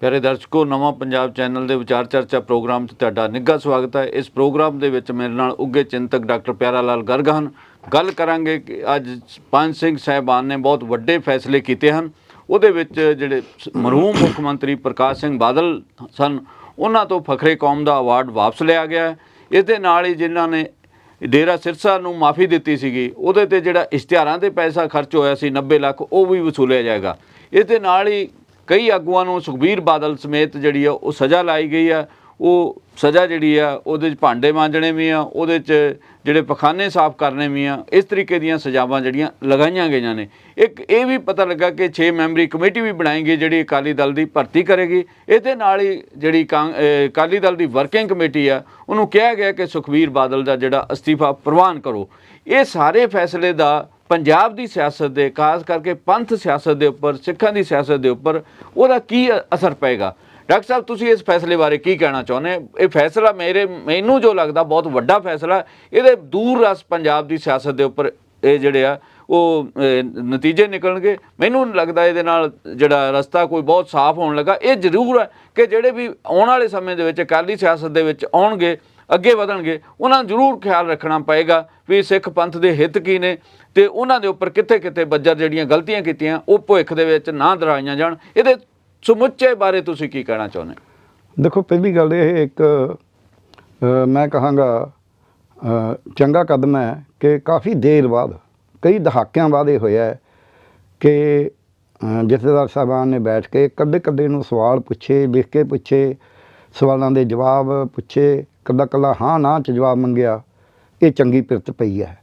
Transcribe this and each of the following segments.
ਪਿਆਰੇ ਦਰਸ਼ਕੋ, ਨਵਾਂ ਪੰਜਾਬ ਚੈਨਲ ਦੇ ਵਿਚਾਰ ਚਰਚਾ ਪ੍ਰੋਗਰਾਮ 'ਚ ਤੁਹਾਡਾ ਨਿੱਘਾ ਸਵਾਗਤ ਹੈ। ਇਸ ਪ੍ਰੋਗਰਾਮ ਦੇ ਵਿੱਚ ਮੇਰੇ ਨਾਲ ਉੱਗੇ ਚਿੰਤਕ ਡਾਕਟਰ ਪਿਆਰਾ ਲਾਲ ਗਰਗ ਹਨ। ਗੱਲ ਕਰਾਂਗੇ ਕਿ ਅੱਜ ਪੰਜ ਸਿੰਘ ਸਾਹਿਬਾਨ ਨੇ ਬਹੁਤ ਵੱਡੇ ਫੈਸਲੇ ਕੀਤੇ ਹਨ। ਉਹਦੇ ਵਿੱਚ ਜਿਹੜੇ ਸ- ਮਰਹੂਮ ਮੁੱਖ ਮੰਤਰੀ ਪ੍ਰਕਾਸ਼ ਸਿੰਘ ਬਾਦਲ ਸਨ, ਉਹਨਾਂ ਤੋਂ ਫਖਰੇ ਕੌਮ ਦਾ ਅਵਾਰਡ ਵਾਪਸ ਲਿਆ ਗਿਆ ਇਸ ਦੇ ਨਾਲ ਹੀ ਜਿਨ੍ਹਾਂ ਨੇ ਡੇਰਾ ਸਿਰਸਾ ਨੂੰ ਮਾਫੀ ਦਿੱਤੀ ਸੀਗੀ, ਉਹਦੇ ਤੇ ਜਿਹੜਾ ਇਸ਼ਤਿਹਾਰਾਂ ਤੇ ਪੈਸਾ ਖਰਚ ਹੋਇਆ ਸੀ 90 ਲੱਖ, ਉਹ ਵੀ ਵਸੂਲਿਆ ਜਾਏਗਾ। ਇਸ ਦੇ ਨਾਲ ਹੀ ਕਈ ਆਗੂਆਂ ਨੂੰ ਸੁਖਬੀਰ ਬਾਦਲ ਸਮੇਤ ਜਿਹੜੀ ਆ, ਉਹ ਸਜ਼ਾ ਲਾਈ ਗਈ ਆ। ਉਹ ਸਜ਼ਾ ਜਿਹੜੀ ਆ, ਉਹਦੇ 'ਚ ਭਾਂਡੇ ਮਾਂਜਣੇ ਵੀ ਆ, ਉਹਦੇ 'ਚ ਜਿਹੜੇ ਪਖਾਨੇ ਸਾਫ਼ ਕਰਨੇ ਵੀ ਆ, ਇਸ ਤਰੀਕੇ ਦੀਆਂ ਸਜ਼ਾਵਾਂ ਜਿਹੜੀਆਂ ਲਗਾਈਆਂ ਗਈਆਂ ਨੇ। ਇੱਕ ਇਹ ਵੀ ਪਤਾ ਲੱਗਾ ਕਿ 6 ਮੈਂਬਰੀ ਕਮੇਟੀ ਵੀ ਬਣਾਏਗੀ ਜਿਹੜੀ ਅਕਾਲੀ ਦਲ ਦੀ ਭਰਤੀ ਕਰੇਗੀ। ਇਹਦੇ ਨਾਲ ਹੀ ਜਿਹੜੀ ਕਾਂ- ਅਕਾਲੀ ਦਲ ਦੀ ਵਰਕਿੰਗ ਕਮੇਟੀ ਆ, ਉਹਨੂੰ ਕਿਹਾ ਗਿਆ ਕਿ ਸੁਖਬੀਰ ਬਾਦਲ ਦਾ ਜਿਹੜਾ ਅਸਤੀਫਾ ਪ੍ਰਵਾਨ ਕਰੋ। ਇਹ ਸਾਰੇ ਫੈਸਲੇ ਦਾ ਪੰਜਾਬ ਦੀ ਸਿਆਸਤ ਦੇ, ਖਾਸ ਕਰਕੇ ਪੰਥ ਸਿਆਸਤ ਦੇ ਉੱਪਰ, ਸਿੱਖਾਂ ਦੀ ਸਿਆਸਤ ਦੇ ਉੱਪਰ, ਉਹਦਾ ਕੀ ਅਸਰ ਪਏਗਾ? ਡਾਕਟਰ ਸਾਹਿਬ, ਤੁਸੀਂ ਇਸ ਫੈਸਲੇ ਬਾਰੇ ਕੀ ਕਹਿਣਾ ਚਾਹੁੰਦੇ? ਇਹ ਫੈਸਲਾ ਮੇਰੇ, ਮੈਨੂੰ ਜੋ ਲੱਗਦਾ ਬਹੁਤ ਵੱਡਾ ਫੈਸਲਾ, ਇਹਦੇ ਦੂਰ ਰਸ ਪੰਜਾਬ ਦੀ ਸਿਆਸਤ ਦੇ ਉੱਪਰ, ਇਹ ਜਿਹੜੇ ਆ, ਉਹ ਨਤੀਜੇ ਨਿਕਲਣਗੇ। ਮੈਨੂੰ ਲੱਗਦਾ ਇਹਦੇ ਨਾਲ ਜਿਹੜਾ ਰਸਤਾ ਕੋਈ ਬਹੁਤ ਸਾਫ਼ ਹੋਣ ਲੱਗਾ। ਇਹ ਜ਼ਰੂਰ ਹੈ ਕਿ ਜਿਹੜੇ ਵੀ ਆਉਣ ਵਾਲੇ ਸਮੇਂ ਦੇ ਵਿੱਚ ਅਕਾਲੀ ਸਿਆਸਤ ਦੇ ਵਿੱਚ ਆਉਣਗੇ ਅੱਗੇ ਵਧਣਗੇ। ਉਹਨਾਂ ਨੂੰ ਜ਼ਰੂਰ ਖਿਆਲ ਰੱਖਣਾ ਪਏਗਾ ਵੀ ਸਿੱਖ ਪੰਥ ਦੇ ਹਿੱਤ ਕੀ ਨੇ ਤੇ ਉਹਨਾਂ ਦੇ ਉੱਪਰ ਕਿੱਥੇ ਕਿੱਥੇ ਬੱਜਰ ਜਿਹੜੀਆਂ ਗਲਤੀਆਂ ਕੀਤੀਆਂ, ਉਹ ਭੁੱਖ ਦੇ ਵਿੱਚ ਨਾ ਦਰਾਈਆਂ ਜਾਣ। ਇਹਦੇ ਸਮੁੱਚੇ ਬਾਰੇ ਤੁਸੀਂ ਕੀ ਕਹਿਣਾ ਚਾਹੁੰਦੇ ਦੇਖੋ, ਪਹਿਲੀ ਗੱਲ ਇਹ ਇੱਕ ਮੈਂ ਕਹਾਂਗਾ ਚੰਗਾ ਕਦਮ ਹੈ ਕਿ ਕਾਫੀ ਦੇਰ ਬਾਅਦ, ਕਈ ਦਹਾਕਿਆਂ ਬਾਅਦ ਇਹ ਹੋਇਆ ਕਿ ਜਥੇਦਾਰ ਸਾਹਿਬਾਨ ਨੇ ਬੈਠ ਕੇ ਕੱਡੇ ਕੱਡੇ ਨੂੰ ਸਵਾਲ ਪੁੱਛੇ ਲਿਖ ਕੇ ਪੁੱਛੇ, ਸਵਾਲਾਂ ਦੇ ਜਵਾਬ ਪੁੱਛੇ। ਕੱਲਾ ਕੱਲਾ ਹਾਂ ਨਾ ਚ ਜਵਾਬ ਮੰਗਿਆ, ਇਹ ਚੰਗੀ ਪਿਰਤ ਪਈ ਹੈ।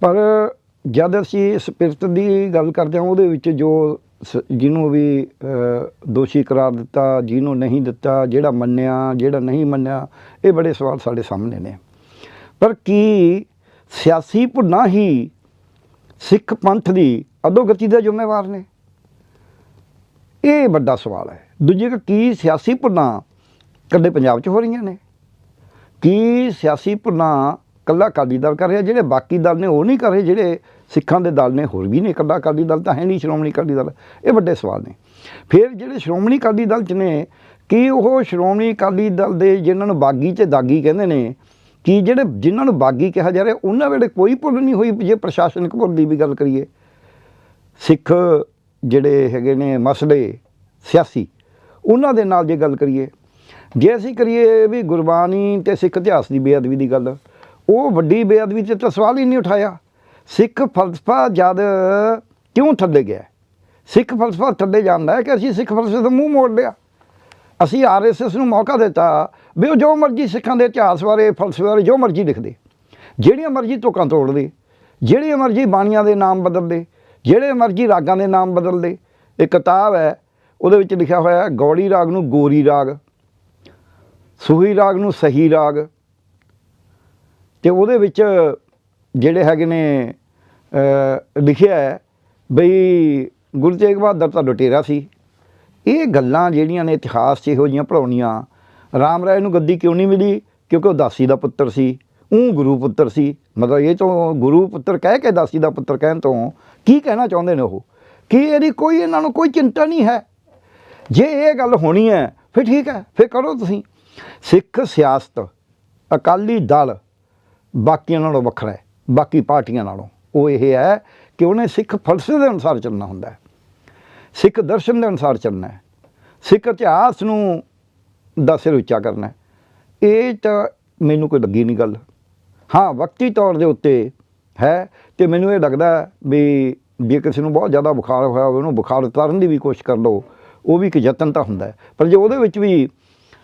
ਪਰ ਜਦ ਅਸੀਂ ਇਸ ਪਿਰਤ ਦੀ ਗੱਲ ਕਰਦੇ ਹਾਂ, ਉਹਦੇ ਵਿੱਚ ਜੋ ਸ- ਜਿਹਨੂੰ ਵੀ ਦੋਸ਼ੀ ਕਰਾਰ ਦਿੱਤਾ, ਜਿਹਨੂੰ ਨਹੀਂ ਦਿੱਤਾ, ਜਿਹੜਾ ਮੰਨਿਆ, ਜਿਹੜਾ ਨਹੀਂ ਮੰਨਿਆ, ਇਹ ਬੜੇ ਸਵਾਲ ਸਾਡੇ ਸਾਹਮਣੇ ਨੇ। ਪਰ ਕੀ ਸਿਆਸੀ ਭੁੱਲਾਂ ਹੀ ਸਿੱਖ ਪੰਥ ਦੀ ਅਧੋਗਤੀ ਦਾ ਜ਼ਿੰਮੇਵਾਰ ਨੇ? ਇਹ ਵੱਡਾ ਸਵਾਲ ਹੈ। ਦੂਜੇ ਕੀ ਸਿਆਸੀ ਭੁੱਲਾਂ ਕੱਲੇ ਪੰਜਾਬ 'ਚ ਹੋ ਰਹੀਆਂ ਨੇ? ਕੀ ਸਿਆਸੀ ਭੁੱਲਾਂ ਕੱਲਾ ਅਕਾਲੀ ਦਲ ਕਰ ਰਿਹਾ? ਜਿਹੜੇ ਬਾਕੀ ਦਲ ਨੇ ਉਹ ਨਹੀਂ ਕਰ ਰਹੇ, ਜਿਹੜੇ ਸਿੱਖਾਂ ਦੇ ਦਲ ਨੇ, ਹੋਰ ਵੀ ਨੇ ਕੱਲਾ ਅਕਾਲੀ ਦਲ ਤਾਂ ਹੈ ਨਹੀਂ ਸ਼੍ਰੋਮਣੀ ਅਕਾਲੀ ਦਲ। ਇਹ ਵੱਡੇ ਸਵਾਲ ਨੇ। ਫਿਰ ਜਿਹੜੇ ਸ਼੍ਰੋਮਣੀ ਅਕਾਲੀ ਦਲ 'ਚ ਨੇ, ਕੀ ਉਹ ਸ਼੍ਰੋਮਣੀ ਅਕਾਲੀ ਦਲ ਦੇ ਜਿਨ੍ਹਾਂ ਨੂੰ ਬਾਗੀ ਤੇ ਦਾਗੀ ਕਹਿੰਦੇ ਨੇ, ਕਿ ਜਿਹੜੇ ਜਿਨ੍ਹਾਂ ਨੂੰ ਬਾਗੀ ਕਿਹਾ ਜਾ ਰਿਹਾ, ਉਹਨਾਂ ਵੇਲੇ ਕੋਈ ਭੁੱਲ ਨਹੀਂ ਹੋਈ ਜੇ ਪ੍ਰਸ਼ਾਸਨਿਕ ਭੁੱਲ ਦੀ ਵੀ ਗੱਲ ਕਰੀਏ। ਸਿੱਖ ਜਿਹੜੇ ਹੈਗੇ ਨੇ, ਮਸਲੇ, ਸਿਆਸੀ, ਉਹਨਾਂ ਦੇ ਨਾਲ ਜੇ ਗੱਲ ਕਰੀਏ ਜੇ ਅਸੀਂ ਕਰੀਏ ਵੀ ਗੁਰਬਾਣੀ ਤੇ ਸਿੱਖ ਇਤਿਹਾਸ ਦੀ ਬੇਅਦਬੀ ਦੀ ਗੱਲ, ਉਹ ਵੱਡੀ ਬੇਅਦਬੀ ਤੇ ਤਾਂ ਸਵਾਲ ਹੀ ਨਹੀਂ ਉਠਾਇਆ। ਸਿੱਖ ਫਲਸਫਾ ਜਦ ਕਿਉਂ ਥੱਲੇ ਗਿਆ? ਸਿੱਖ ਫਲਸਫਾ ਥੱਲੇ ਜਾਂਦਾ ਹੈ ਕਿ ਅਸੀਂ ਸਿੱਖ ਫਲਸਫੇ ਤੋਂ ਮੂੰਹ ਮੋੜ ਲਿਆ। ਅਸੀਂ ਆਰਐਸਐਸ ਨੂੰ ਮੌਕਾ ਦਿੱਤਾ ਵੀ ਉਹ ਜੋ ਮਰਜ਼ੀ ਸਿੱਖਾਂ ਦੇ ਇਤਿਹਾਸ ਬਾਰੇ, ਫਲਸਫੇ ਬਾਰੇ ਜੋ ਮਰਜ਼ੀ ਲਿਖਦੇ। ਜਿਹੜੀਆਂ ਮਰਜ਼ੀ ਤੁਕਾਂ ਤੋੜਦੇ ਜਿਹੜੀਆਂ ਮਰਜ਼ੀ ਬਾਣੀਆਂ ਦੇ ਨਾਮ ਬਦਲਦੇ ਜਿਹੜੇ ਮਰਜ਼ੀ ਰਾਗਾਂ ਦੇ ਨਾਮ ਬਦਲਦੇ ਇਹ ਕਿਤਾਬ ਹੈ, ਉਹਦੇ ਵਿੱਚ ਲਿਖਿਆ ਹੋਇਆ ਗੌੜੀ ਰਾਗ ਨੂੰ ਗੋਰੀ ਰਾਗ। ਸੂਹੀ ਰਾਗ ਨੂੰ ਸਹੀ ਰਾਗ ਤੇ ਉਹਦੇ ਵਿੱਚ ਜਿਹੜੇ ਹੈਗੇ ਨੇ ਲਿਖਿਆ ਹੈ ਬਈ ਗੁਰੂ ਤੇਗ ਬਹਾਦਰ ਤਾਂ ਲੁਟੇਰਾ ਸੀ। ਇਹ ਗੱਲਾਂ ਜਿਹੜੀਆਂ ਨੇ ਇਤਿਹਾਸ 'ਚ ਇਹੋ ਜਿਹੀਆਂ ਪੜਾਉਣੀਆਂ ਰਾਮ ਰਾਏ ਨੂੰ ਗੱਦੀ ਕਿਉਂ ਨਹੀਂ ਮਿਲੀ? ਕਿਉਂਕਿ ਉਹ ਦਾਸੀ ਦਾ ਪੁੱਤਰ ਸੀ ਉਹ ਗੁਰੂ ਪੁੱਤਰ ਸੀ। ਮਤਲਬ ਇਹ ਤੋਂ ਗੁਰੂ ਪੁੱਤਰ ਕਹਿ ਕੇ ਦਾਸੀ ਦਾ ਪੁੱਤਰ ਕਹਿਣ ਤੋਂ ਕੀ ਕਹਿਣਾ ਚਾਹੁੰਦੇ ਨੇ ਉਹ? ਕਿ ਇਹਦੀ ਕੋਈ ਇਹਨਾਂ ਨੂੰ ਕੋਈ ਚਿੰਤਾ ਨਹੀਂ ਹੈ? ਜੇ ਇਹ ਗੱਲ ਹੋਣੀ ਹੈ, ਫਿਰ ਠੀਕ ਹੈ, ਫਿਰ ਕਰੋ ਤੁਸੀਂ। ਸਿੱਖ ਸਿਆਸਤ ਅਕਾਲੀ ਦਲ ਬਾਕੀਆਂ ਨਾਲੋਂ ਵੱਖਰਾ ਹੈ, ਬਾਕੀ ਪਾਰਟੀਆਂ ਨਾਲੋਂ। ਉਹ ਇਹ ਹੈ ਕਿ ਉਹਨੇ ਸਿੱਖ ਫਲਸਫੇ ਦੇ ਅਨੁਸਾਰ ਚੱਲਣਾ ਹੁੰਦਾ ਹੈ। ਸਿੱਖ ਦਰਸ਼ਨ ਦੇ ਅਨੁਸਾਰ ਚੱਲਣਾ ਹੈ। ਸਿੱਖ ਇਤਿਹਾਸ ਨੂੰ ਦਾ ਸਿਰ ਉੱਚਾ ਕਰਨਾ ਇਹ ਤਾਂ ਮੈਨੂੰ ਕੋਈ ਲੱਗੀ ਨਹੀਂ ਗੱਲ। ਹਾਂ, ਵਕਤੀ ਤੌਰ ਦੇ ਉੱਤੇ ਹੈ ਤੇ ਮੈਨੂੰ ਇਹ ਲੱਗਦਾ ਵੀ ਜੇ ਕਿਸੇ ਨੂੰ ਬਹੁਤ ਜ਼ਿਆਦਾ ਬੁਖਾਰ ਹੋਇਆ ਹੋਵੇ, ਉਹਨੂੰ ਬੁਖਾਰ ਉਤਾਰਨ ਦੀ ਵੀ ਕੋਸ਼ਿਸ਼ ਕਰ ਲਓ, ਉਹ ਵੀ ਇੱਕ ਯਤਨ ਤਾਂ ਹੁੰਦਾ ਪਰ ਜੇ ਉਹਦੇ ਵਿੱਚ ਵੀ